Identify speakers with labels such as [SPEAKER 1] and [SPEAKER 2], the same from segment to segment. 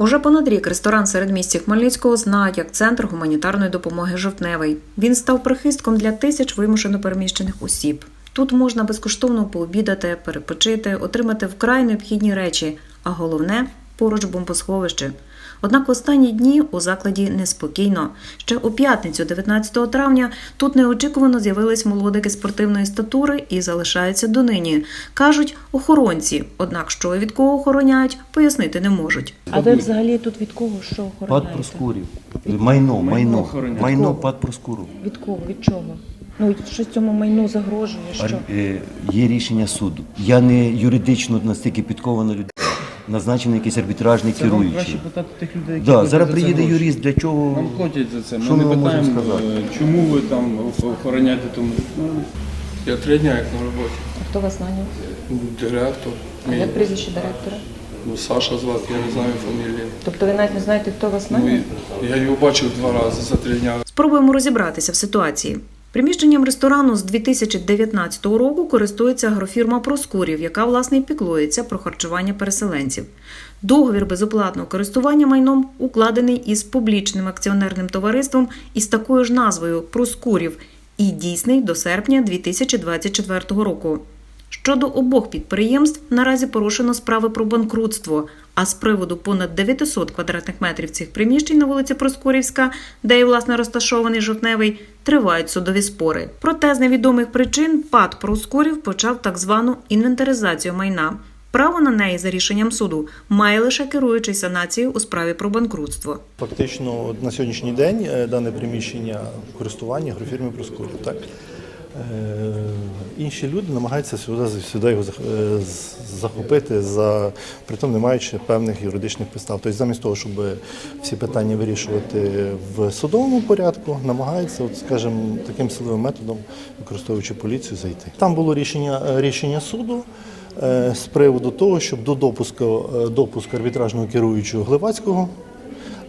[SPEAKER 1] Уже понад рік ресторан середмісті Хмельницького знають як центр гуманітарної допомоги Жовтневий. Він став прихистком для тисяч вимушено переміщених осіб. Тут можна безкоштовно пообідати, перепочити, отримати вкрай необхідні речі, а головне поруч бомбосховище. Однак в останні дні у закладі неспокійно. Ще у п'ятницю, 19 травня, тут неочікувано з'явились молодики спортивної статури і залишаються донині. кажуть охоронці. Однак, що і від кого охороняють, пояснити не можуть.
[SPEAKER 2] А ви взагалі тут від кого що
[SPEAKER 3] Пад? Проскурів. Майно, майно. Майно пад Проскуру.
[SPEAKER 2] Від кого? Від чого? Ну що цьому майну загрожує? Що?
[SPEAKER 3] Е, Є рішення суду. Я не юридично настільки підкована людина. Назначений якийсь арбітражний
[SPEAKER 4] Це вам краще
[SPEAKER 3] керуючий.
[SPEAKER 4] питати тих людей, які
[SPEAKER 3] Да,
[SPEAKER 4] платять
[SPEAKER 3] зараз
[SPEAKER 4] за це
[SPEAKER 3] приїде
[SPEAKER 4] гроші.
[SPEAKER 3] юрист, для чого.
[SPEAKER 4] Вам платять за це. Ми
[SPEAKER 3] Що
[SPEAKER 4] не
[SPEAKER 3] вам можемо
[SPEAKER 4] питаємо,
[SPEAKER 3] сказати?
[SPEAKER 4] е, чому ви там охороняєте тому. Ну, я три дня як на роботі.
[SPEAKER 2] А хто вас наняв?
[SPEAKER 4] Директор.
[SPEAKER 2] А
[SPEAKER 4] Мій,
[SPEAKER 2] як прізвище директора?
[SPEAKER 4] ну, Саша звати, я не знаю фамілії.
[SPEAKER 2] Тобто ви навіть не знаєте, хто вас
[SPEAKER 4] Ну,
[SPEAKER 2] наняв?
[SPEAKER 4] і я його бачив два рази за три дня.
[SPEAKER 1] Спробуємо розібратися в ситуації. Приміщенням ресторану з 2019 року користується агрофірма Проскурів, яка власне і піклується про харчування переселенців. Договір безоплатного користування майном укладений із публічним акціонерним товариством із такою ж назвою Проскурів і дійсний до серпня 2024 року. Щодо обох підприємств наразі порушено справи про банкрутство. А з приводу понад 900 квадратних метрів цих приміщень на вулиці Проскурівська, де і власне розташований жовтневий, тривають судові спори. Проте з невідомих причин ПАД Проскурів почав так звану інвентаризацію майна. Право на неї за рішенням суду має лише керуючий санацією у справі про банкрутство.
[SPEAKER 5] Фактично на сьогоднішній день е, дане приміщення в користуванні агрофірми Проскурів. Так? Е, Інші люди намагаються сюди, сюди його е, захопити, за, притом не маючи певних юридичних підстав. Тобто замість того, щоб всі питання вирішувати в судовому порядку, намагаються, от, скажімо, таким силовим методом, використовуючи поліцію, зайти. Там було рішення, е, рішення суду з приводу того, щоб до допуску, допуску арбітражного керуючого Глибацького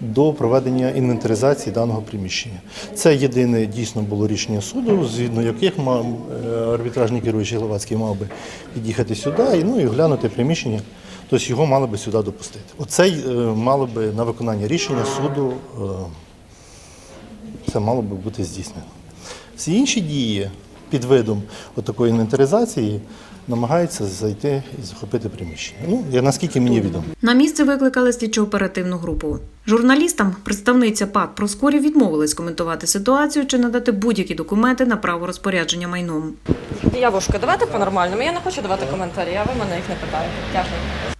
[SPEAKER 5] до проведення інвентаризації даного приміщення. Це єдине дійсно було рішення суду, згідно яких е, арбітражний керуючий Гловацький мав би під'їхати сюди і, ну, і глянути приміщення. Тобто його мали би сюди допустити. Оце е, мало би на виконання рішення суду, е, це мало би бути здійснено. Всі інші дії під видом такої інвентаризації намагаються зайти і захопити приміщення. Ну, я наскільки мені відомо.
[SPEAKER 1] На місце викликали слідчо-оперативну групу. Журналістам представниця ПАД Проскурів відмовилась коментувати ситуацію чи надати будь-які документи на право розпорядження майном.
[SPEAKER 6] Явушка, давайте по-нормальному. Я не хочу давати коментарі, а ви мене їх не питаєте. Дякую.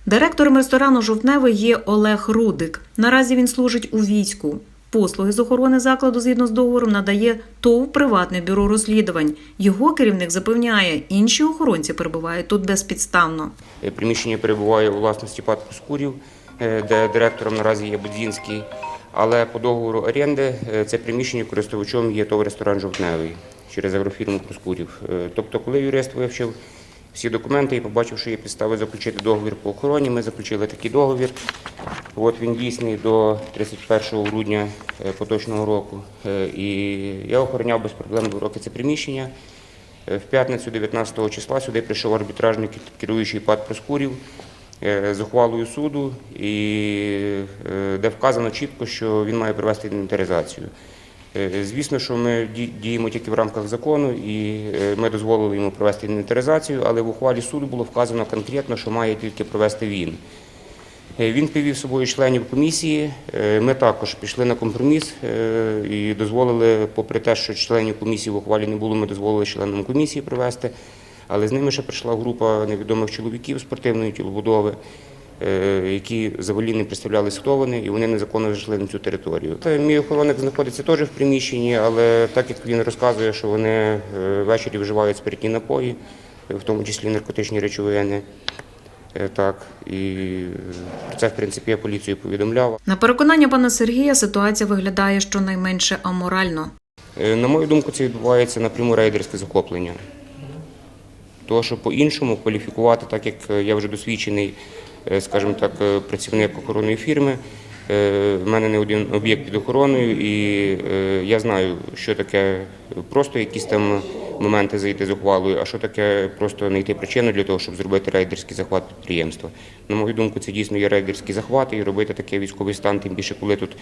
[SPEAKER 1] Директором ресторану Жовтневий є Олег Рудик. Наразі він служить у війську. Послуги з охорони закладу згідно з договором надає ТОВ приватне бюро розслідувань. Його керівник запевняє, інші охоронці перебувають тут безпідставно.
[SPEAKER 7] Е, Приміщення перебуває у власності ПАД Проскурів, е, де директором наразі є Будзінський. Але по договору оренди е, це приміщення користувачом є ТОВ ресторан Жовтневий через агрофірму Проскурів. Тобто, коли юрист вивчив всі документи і побачив, що є підстави заключити договір по охороні, ми заключили такий договір. От він дійсний до 31 грудня е, поточного року. Е, І я охороняв без проблем два роки це приміщення. Е, В п'ятницю 19 числа сюди прийшов арбітражний керуючий ПАД Проскурів з ухвалою суду, і де вказано чітко, що він має провести інвентаризацію. Е, Звісно, що ми діємо тільки в рамках закону, і е, ми дозволили йому провести інвентаризацію, але в ухвалі суду було вказано конкретно, що має тільки провести він. Е, Він привів з собою членів комісії. Ми також пішли на компроміс і дозволили, попри те, що членів комісії в ухвалі не було, ми дозволили членам комісії провести. Але з ними ще прийшла група невідомих чоловіків спортивної тілобудови, які взагалі не представлялися, хто вони, і вони незаконно зайшли на цю територію. Та Мій охоронник знаходиться теж в приміщенні, але так як він розказує, що вони е, ввечері вживають спиртні напої, е, в тому числі наркотичні речовини. Е, Так, і е, про це, в принципі, я поліцію повідомляв.
[SPEAKER 1] На переконання пана Сергія ситуація виглядає щонайменше аморально.
[SPEAKER 7] Е, На мою думку, це відбувається напряму рейдерське захоплення. Тому що по-іншому кваліфікувати, так як е, я вже досвідчений, е, скажімо так, е, працівник охоронної фірми. е, В мене не один об'єкт під охороною, і е, я знаю, що таке просто якісь там моменти зайти з ухвалою, а що таке просто знайти причину для того, щоб зробити рейдерський захват підприємства. На мою думку, це дійсно є рейдерський захват, і робити такий військовий стан, тим більше коли тут е,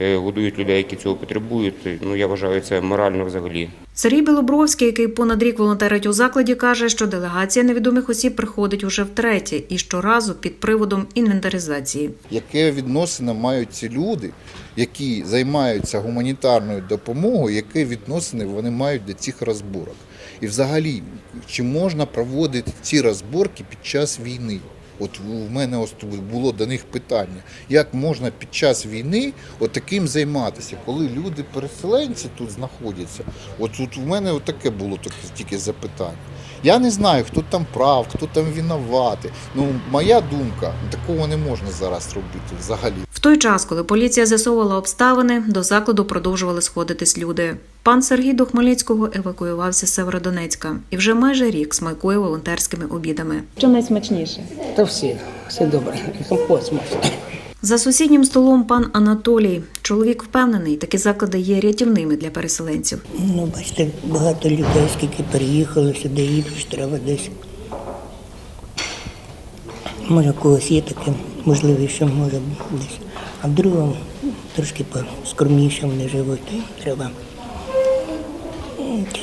[SPEAKER 7] годують людей, які цього потребують. Ну я вважаю це морально взагалі.
[SPEAKER 1] Сергій Білобровський, який понад рік волонтерить у закладі, каже, що делегація невідомих осіб приходить уже втретє і щоразу під приводом інвентаризації.
[SPEAKER 8] яке відносини мають ці люди, які займаються гуманітарною допомогою, яке відносини вони мають до цих розборок. І взагалі, чи можна проводити ці розборки під час війни? От у мене було до них питання, як можна під час війни от таким займатися, коли люди переселенці тут знаходяться. От тут у мене таке було тільки запитання. Я не знаю, хто там прав, хто там винуватий. Ну, моя думка, такого не можна зараз робити взагалі.
[SPEAKER 1] В той час, коли поліція з'ясовувала обставини, до закладу продовжували сходитись люди. Пан Сергій до Хмельницького евакуювався з Северодонецька і вже майже рік смакує волонтерськими обідами.
[SPEAKER 2] Що найсмачніше?
[SPEAKER 9] Та всі, все добре. Компот смачний.
[SPEAKER 1] За сусіднім столом пан Анатолій. Чоловік впевнений, такі заклади є рятівними для переселенців.
[SPEAKER 9] Ну, бачите, багато людей, скільки переїхали сюди, їдуть, треба десь. Може, когось є таке можливість, що може десь. А в другому трошки скромніше вони живуть. Треба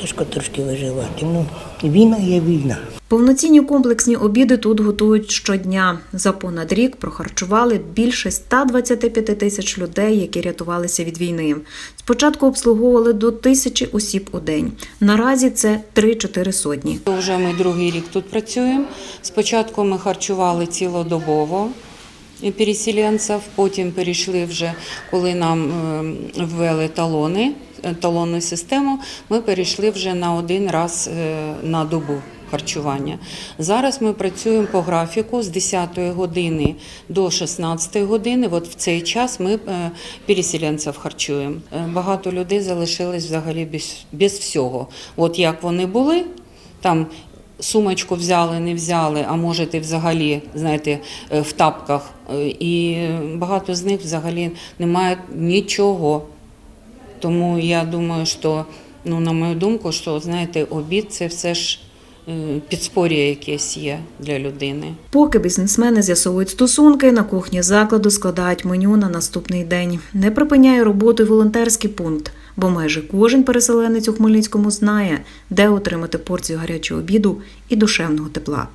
[SPEAKER 9] тяжко трошки виживати. Ну, війна є війна.
[SPEAKER 1] Повноцінні комплексні обіди тут готують щодня. За понад рік прохарчували більше 125 тисяч людей, які рятувалися від війни. Спочатку обслуговували до тисячі осіб у день. Наразі це 3-4 сотні.
[SPEAKER 10] Вже ми другий рік тут працюємо. Спочатку ми харчували цілодобово переселенців, потім перейшли вже, коли нам е, ввели талони, е, талонну систему, ми перейшли вже на один раз е, на добу. Харчування. Зараз ми працюємо по графіку з 10 години до 16 години. От в цей час ми переселенців харчуємо. Багато людей залишились взагалі без, без всього. От як вони були, там сумочку взяли, не взяли, а можете взагалі, знаєте, е, в тапках. Е, І багато з них взагалі не мають нічого. Тому я думаю, що, ну, на мою думку, що знаєте, обід це все ж підспор'я якесь є для людини.
[SPEAKER 1] Поки бізнесмени з'ясовують стосунки, на кухні закладу складають меню на наступний день. Не припиняє роботу волонтерський пункт, бо майже кожен переселенець у Хмельницькому знає, де отримати порцію гарячого обіду і душевного тепла.